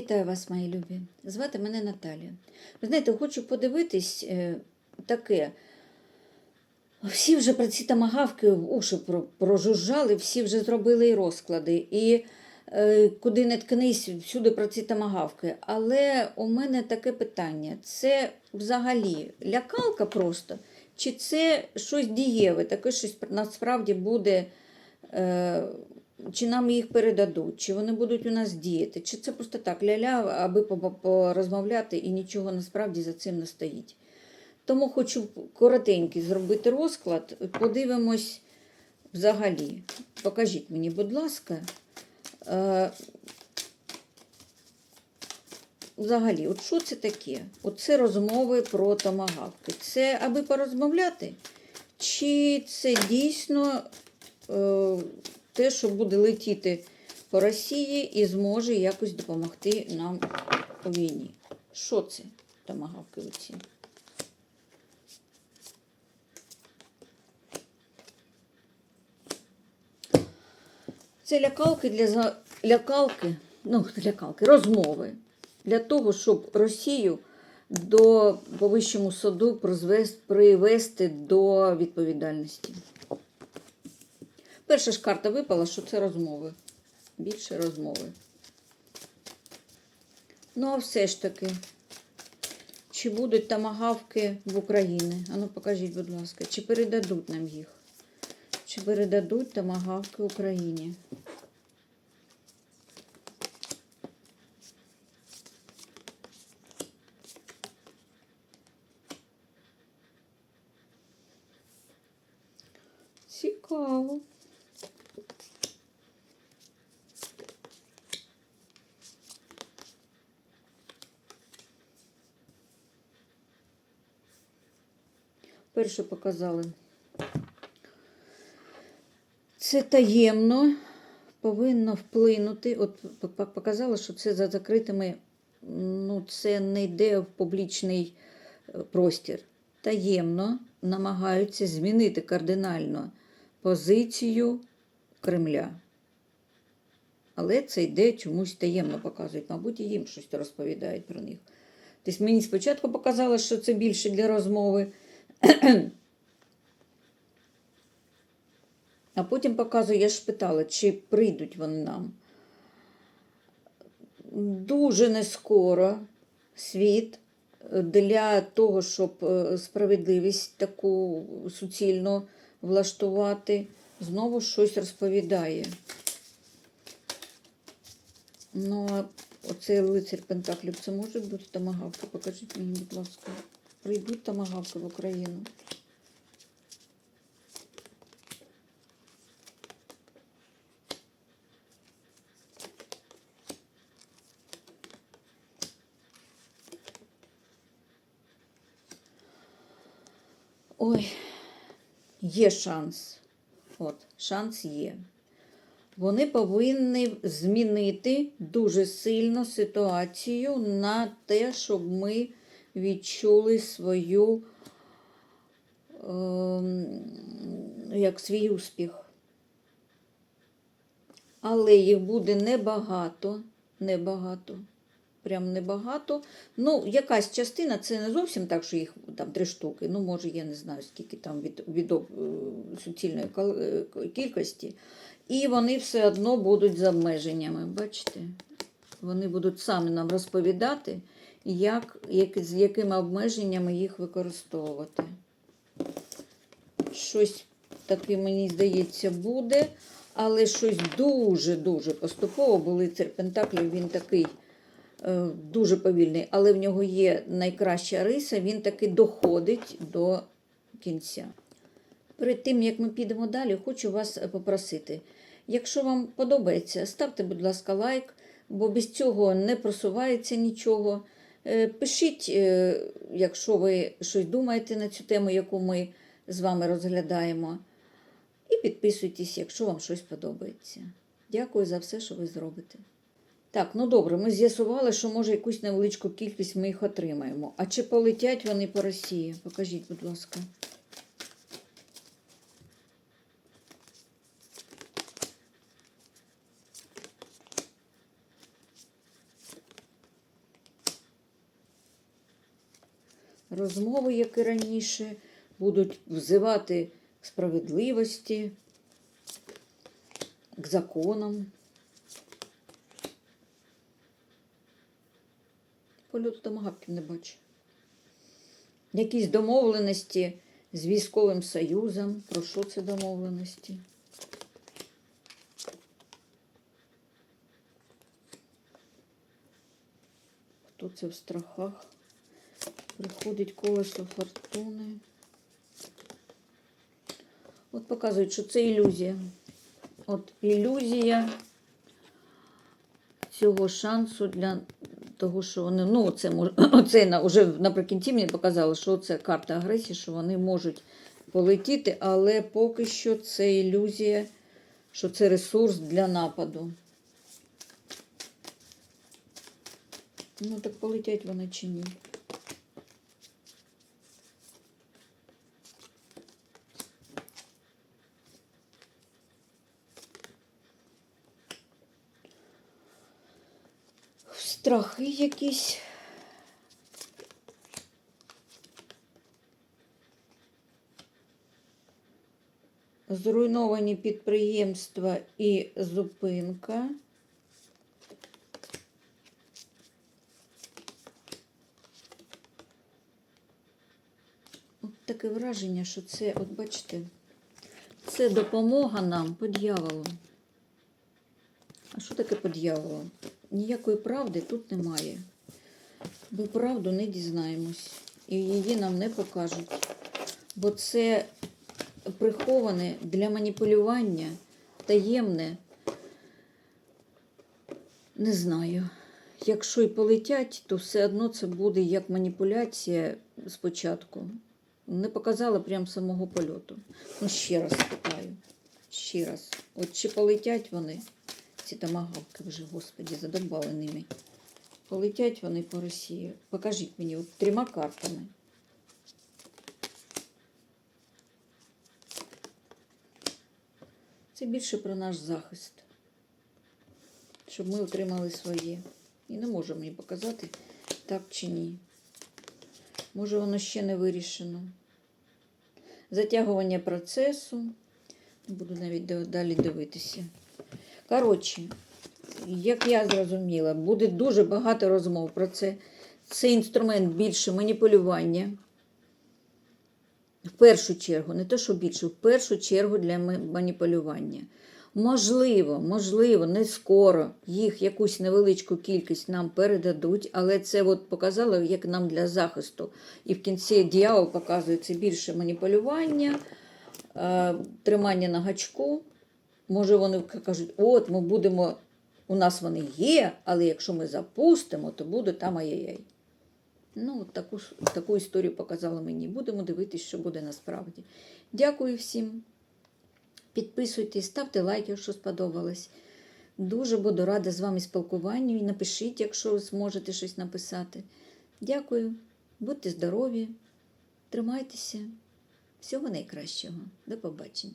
Вітаю вас, мої любі. Звати мене Наталія. Ви знаєте, хочу подивитись е, таке. Всі вже про ці тамагавки в уші прожужжали, всі вже зробили і розклади. І е, куди не ткнись, всюди про ці тамагавки. Але у мене таке питання: це взагалі лякалка просто? Чи це щось дієве, таке щось насправді буде. Чи нам їх передадуть, чи вони будуть у нас діяти, чи це просто так ля-ля, аби по- по- порозмовляти і нічого насправді за цим не стоїть. Тому хочу коротенький зробити розклад. Подивимось взагалі. Покажіть мені, будь ласка. Е, Взагалі, от що це таке? Оце розмови про томагавки. Це аби порозмовляти? Чи це дійсно е, те, що буде летіти по Росії і зможе якось допомогти нам у війні? Що це томагавки оці? Це лякалки для за- лякалки, ну, лякалки, розмови для того, щоб Росію до по вищому суду привести до відповідальності. Перша ж карта випала, що це розмови. Більше розмови. Ну, а все ж таки, чи будуть тамагавки в Україні? Ану, покажіть, будь ласка, чи передадуть нам їх? Чи передадуть тамагавки Україні? Цікаво. Перше показали. Це таємно повинно вплинути. От показали, що це за закритими, ну, це не йде в публічний е, простір. Таємно намагаються змінити кардинально позицію Кремля. Але це йде чомусь таємно показують. Мабуть, і їм щось розповідають про них. Тобто мені спочатку показало, що це більше для розмови. А потім показує, я ж питала, чи прийдуть вони нам. Дуже не скоро світ для того, щоб е, справедливість таку суцільно влаштувати, знову щось розповідає. Ну, а оцей лицар Пентаклів, це може бути тамагавки? Покажіть мені, будь ласка. Прийдуть тамагавки в Україну. Ой, є шанс. От, шанс є. Вони повинні змінити дуже сильно ситуацію на те, щоб ми відчули свою ем, як свій успіх. Але їх буде небагато, небагато, прям небагато. Ну, якась частина, це не зовсім так, що їх там три штуки. Ну, може, я не знаю, скільки там від, від е, суцільної е, кількості. І вони все одно будуть з обмеженнями. Бачите? Вони будуть самі нам розповідати, як, як, з якими обмеженнями їх використовувати. Щось таке, мені здається, буде, але щось дуже-дуже поступово, бо лицар Пентаклів він такий е, дуже повільний, але в нього є найкраща риса, він таки доходить до кінця. Перед тим, як ми підемо далі, хочу вас е, попросити. Якщо вам подобається, ставте, будь ласка, лайк, бо без цього не просувається нічого. Е, Пишіть, е, якщо ви щось думаєте на цю тему, яку ми з вами розглядаємо. І підписуйтесь, якщо вам щось подобається. Дякую за все, що ви зробите. Так, ну добре, ми з'ясували, що може якусь невеличку кількість ми їх отримаємо. А чи полетять вони по Росії? Покажіть, будь ласка. Розмови, як і раніше, будуть взивати к справедливості, к законам. Польоту домагавків не бачу. Якісь домовленості з військовим союзом. Про що це домовленості? Хто це в страхах? Приходить колесо фортуни. От показують, що це ілюзія. От ілюзія цього шансу для того, що вони, ну, це оце вже наприкінці мені показали, що це карта агресії, що вони можуть полетіти, але поки що це ілюзія, що це ресурс для нападу. Ну, так полетять вони чи ні? Страхи якісь. Зруйновані підприємства і зупинка. От таке враження, що це, от бачите, це допомога нам по дьяволу. А що таке по дьяволу? Ніякої правди тут немає. Бо правду не дізнаємось. І її нам не покажуть. Бо це приховане для маніпулювання, таємне. Не знаю. Якщо і полетять, то все одно це буде як маніпуляція спочатку. Не показала прям самого польоту. Ну, ще раз питаю. Ще раз. От чи полетять вони? Ці тамагавки вже, господі, задовбали. Полетять вони по Росії. Покажіть мені от трьома картами. Це більше про наш захист. Щоб ми отримали своє. І не може мені показати, так чи ні. Може, воно ще не вирішено. Затягування процесу. Буду навіть далі дивитися. Коротше, як я зрозуміла, буде дуже багато розмов про це. Це інструмент більше маніпулювання. В першу чергу, не те, що більше, в першу чергу для маніпулювання. Можливо, можливо, не скоро їх якусь невеличку кількість нам передадуть, але це от показало, як нам для захисту. І в кінці діявол показує це більше маніпулювання, е, тримання на гачку. Може, вони кажуть, от ми будемо, у нас вони є, але якщо ми запустимо, то буде там ай-яй-яй. Ну, от таку, таку історію показала мені. Будемо дивитися, що буде насправді. Дякую всім. Підписуйтесь, ставте лайк, якщо сподобалось. Дуже буду рада з вами спілкуванню. І напишіть, якщо ви зможете щось написати. Дякую, будьте здорові, тримайтеся. Всього найкращого. До побачення.